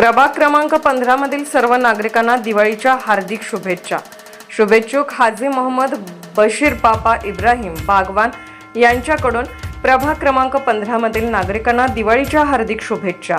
प्रभाग क्रमांक पंधरामधील सर्व नागरिकांना दिवाळीच्या हार्दिक शुभेच्छा. शुभेच्छुक हाजी मोहम्मद बशीर पापा इब्राहिम बागवान यांच्याकडून प्रभाग क्रमांक पंधरामधील नागरिकांना दिवाळीच्या हार्दिक शुभेच्छा.